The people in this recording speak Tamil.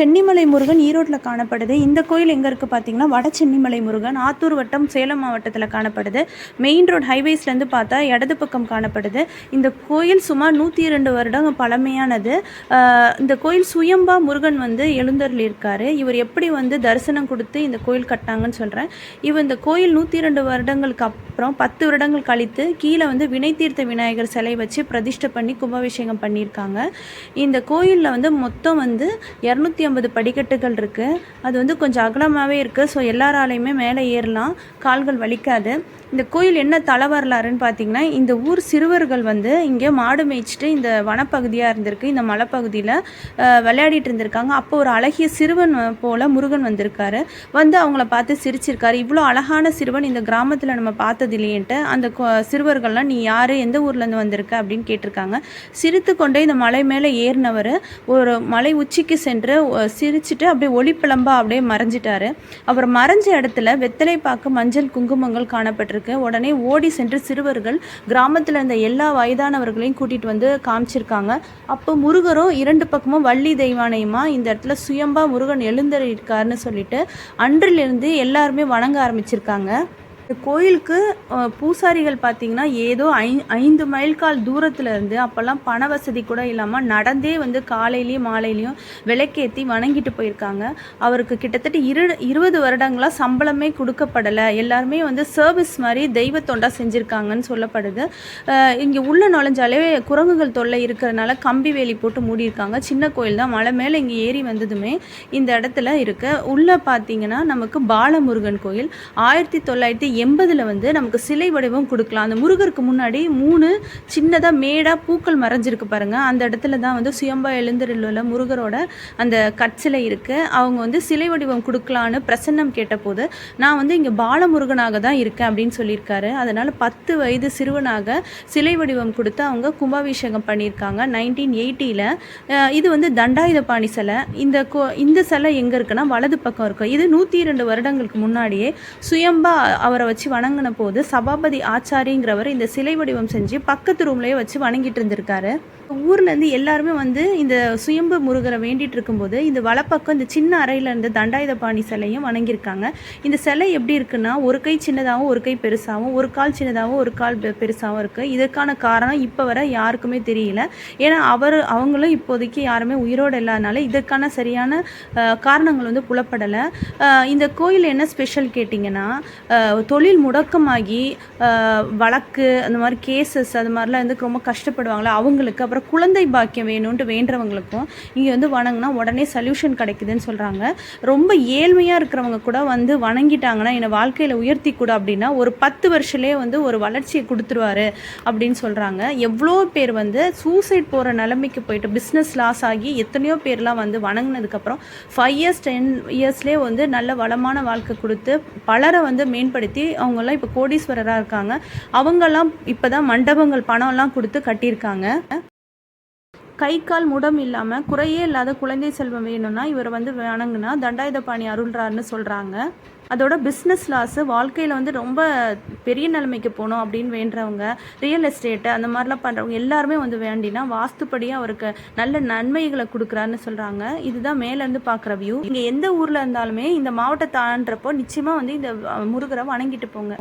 சென்னிமலை முருகன் ஈரோட்டில் காணப்படுது. இந்த கோயில் எங்கே இருக்குது பார்த்தீங்கன்னா வட சென்னிமலை முருகன் ஆத்தூர் வட்டம் சேலம் மாவட்டத்தில் காணப்படுது. மெயின் ரோட் ஹைவேஸ்லேருந்து பார்த்தா இடது பக்கம் காணப்படுது. இந்த கோயில் சுமார் நூற்றி இரண்டு வருடம் பழமையானது. இந்த கோயில் சுயம்பா முருகன் வந்து எழுந்தருளியிருக்காரு. இவர் எப்படி வந்து தரிசனம் கொடுத்து இந்த கோயில் கட்டினாங்கன்னு சொல்கிறேன் இவர் இந்த கோயில் நூற்றி இரண்டு வருடங்களுக்கு அப்புறம் பத்து வருடங்கள் கழித்து கீழே வந்து வினை தீர்த்த விநாயகர் சிலை வச்சு பிரதிஷ்டை பண்ணி கும்பாபிஷேகம் பண்ணியிருக்காங்க. இந்த கோயிலில் வந்து மொத்தம் வந்து இரநூத்தி ஐம்பது படிக்கட்டுகள் இருக்குது அது வந்து கொஞ்சம் அகலமாகவே இருக்குது ஸோ எல்லாராலையுமே மேலே ஏறலாம். கால்கள் வலிக்காது. இந்த கோயில் என்ன தல வரலாறுன்னு பார்த்தீங்கன்னா இந்த ஊர் சிறுவர்கள் வந்து இங்கே மாடு மேய்ச்சிட்டு இந்த வனப்பகுதியாக இருந்திருக்கு. இந்த மலைப்பகுதியில் விளையாடிட்டு இருந்திருக்காங்க. அப்போ ஒரு அழகிய சிறுவன் போல் முருகன் வந்திருக்காரு. வந்து அவங்கள பார்த்து சிரிச்சிருக்காரு. இவ்வளோ அழகான சிறுவன் இந்த கிராமத்தில் நம்ம பார்த்ததில்லையேன்ட்டு அந்த சிறுவர்கள்லாம் நீ யார்? எந்த ஊர்லேருந்து வந்திருக்க? அப்படின்னு கேட்டிருக்காங்க. சிரித்து கொண்டே இந்த மலை மேலே ஏறினவர் ஒரு மலை உச்சிக்கு சென்று சிரிச்சிட்டு அப்படியே ஒளிப்பிளம்பா அப்படியே மறைஞ்சிட்டாரு. அவர் மறைஞ்ச இடத்துல வெத்தலை பார்க்க மஞ்சள் குங்குமங்கள் காணப்பட்டிருக்கு. உடனே ஓடி சென்று சிறுவர்கள் கிராமத்தில் இருந்த எல்லா வயதானவர்களையும் கூட்டிகிட்டு வந்து காமிச்சிருக்காங்க. அப்போ முருகரும் இரண்டு பக்கமும் வள்ளி தெய்வானையுமா இந்த இடத்துல சுயம்பா முருகன் எழுந்தருக்காருன்னு சொல்லிட்டு அன்றிலிருந்து எல்லாருமே வணங்க ஆரம்பிச்சிருக்காங்க. கோயிலுக்கு பூசாரிகள் பார்த்தீங்கன்னா ஏதோ ஐ ஐந்து மைல்கால் தூரத்தில் இருந்து அப்போல்லாம் பண வசதி கூட இல்லாமல் நடந்தே வந்து காலையிலையும் மாலையிலையும் விளக்கேற்றி வணங்கிட்டு போயிருக்காங்க. அவருக்கு கிட்டத்தட்ட இரு இருபது வருடங்களாக சம்பளமே கொடுக்கப்படலை. எல்லாருமே வந்து சர்வீஸ் மாதிரி தெய்வ தொண்டா செஞ்சுருக்காங்கன்னு சொல்லப்படுது. இங்கே உள்ள நுழைஞ்சாலே குரங்குகள் தொல்லை இருக்கிறனால கம்பி வேலி போட்டு மூடியிருக்காங்க. சின்ன கோயில் தான். மலை மேலே இங்கே ஏறி வந்ததுமே இந்த இடத்துல இருக்குது உள்ளே பார்த்தீங்கன்னா நமக்கு பாலமுருகன் கோயில். ஆயிரத்தி தொள்ளாயிரத்தி எண்பதில் வந்து நமக்கு சிலை வடிவம் கொடுக்கலாம். அந்த முருகருக்கு முன்னாடி மூணு சின்னதாக மேடாக பூக்கள் மறைஞ்சிருக்கு பாருங்கள் அந்த இடத்துல தான் வந்து சுயம்பா எழுந்தரில் முருகரோட அந்த கற்சிலை இருக்குது அவங்க வந்து சிலை வடிவம் கொடுக்கலான்னு பிரசன்னம் கேட்டபோது நான் வந்து இங்கே பாலமுருகனாக தான் இருக்கேன் அப்படின்னு சொல்லியிருக்காரு. அதனால் பத்து வயது சிறுவனாக சிலை வடிவம் கொடுத்து அவங்க கும்பாபிஷேகம் பண்ணியிருக்காங்க நைன்டீன் எயிட்டியில் இது வந்து தண்டாயுதபாணி சிலை. இந்த கோ இந்த சிலை எங்கே இருக்குன்னா வலது பக்கம் இருக்கும். இது நூற்றி இரண்டு வருடங்களுக்கு முன்னாடியே சுயம்பா அவரை வச்சு வணங்கின போது சபாபதி ஆச்சாரிங்கிறவர் இந்த சிலை வடிவம் செஞ்சு பக்கத்து ரூம்லேயே வச்சு வணங்கிட்டு இருந்திருக்காரு. ஊர்லேருந்து எல்லாருமே வந்து இந்த சுயம்பு முருகரை வேண்டிட்டு இருக்கும்போது இந்த வலப்பக்கம் இந்த சின்ன அறையில் இருந்த தண்டாயுதபாணி சிலையும் வணங்கியிருக்காங்க. இந்த சிலை எப்படி இருக்குன்னா ஒரு கை சின்னதாகவும் ஒரு கை பெருசாகவும் ஒரு கால் சின்னதாகவும் ஒரு கால் பெருசாகவும் இருக்குது இதற்கான காரணம் இப்போ வர யாருக்குமே தெரியல. ஏன்னா அவர் அவங்களும் இப்போதைக்கு யாருமே உயிரோடு இல்லாதனால இதற்கான சரியான காரணங்கள் வந்து புலப்படலை. இந்த கோயில் என்ன ஸ்பெஷல் கேட்டிங்கன்னா தொழில் முடக்கமாகி வழக்கு அந்த மாதிரி கேசஸ் அது மாதிரிலாம் வந்து ரொம்ப கஷ்டப்படுவாங்களே? அவங்களுக்கு அப்புறம் குழந்தை பாக்கியம் வேணும்ன்ட்டு வேண்டுறவங்களுக்கும் இங்கே வந்து வணங்கினா உடனே சொல்யூஷன் கிடைக்குதுன்னு சொல்கிறாங்க ரொம்ப ஏழ்மையாக இருக்கிறவங்க கூட வந்து வணங்கிட்டாங்கன்னா என்னை வாழ்க்கையில் உயர்த்தி கூட அப்படின்னா ஒரு பத்து வருஷத்துலேயே வந்து ஒரு வளர்ச்சியை கொடுத்துருவாரு அப்படின்னு சொல்கிறாங்க எவ்வளோ பேர் வந்து சூசைட் போகிற நிலைமைக்கு போயிட்டு பிஸ்னஸ் லாஸ் ஆகி எத்தனையோ பேர்லாம் வந்து வணங்கினதுக்கப்புறம் ஃபைவ் இயர்ஸ் டென் இயர்ஸ்லேயே வந்து நல்ல வளமான வாழ்க்கை கொடுத்து பலரை வந்து மேம்படுத்தி அவங்கெல்லாம் இப்போ கோடீஸ்வரராக இருக்காங்க. அவங்கெல்லாம் இப்போ தான் மண்டபங்கள் பணம்லாம் கொடுத்து கட்டியிருக்காங்க. கை கால் முடம் இல்லாமல் குறையே இல்லாத குழந்தை செல்வம் வேணும்னா இவர் வந்து வணங்குனா தண்டாயுதபாணி அருள்றாருன்னு சொல்கிறாங்க அதோட பிஸ்னஸ் லாஸு வாழ்க்கையில் வந்து ரொம்ப பெரிய நிலைமைக்கு போகணும் அப்படின்னு வேண்டுறவங்க ரியல் எஸ்டேட்டு அந்த மாதிரிலாம் பண்ணுறவங்க எல்லாருமே வந்து வேண்டினா வாஸ்துப்படியாக அவருக்கு நல்ல நன்மைகளை கொடுக்குறாருன்னு சொல்கிறாங்க இதுதான் மேலேருந்து பார்க்குற வியூ இங்கே எந்த ஊரில் இருந்தாலுமே இந்த மாவட்டத்தான்றப்போ நிச்சயமாக வந்து இந்த முருகரை வணங்கிட்டு போங்க.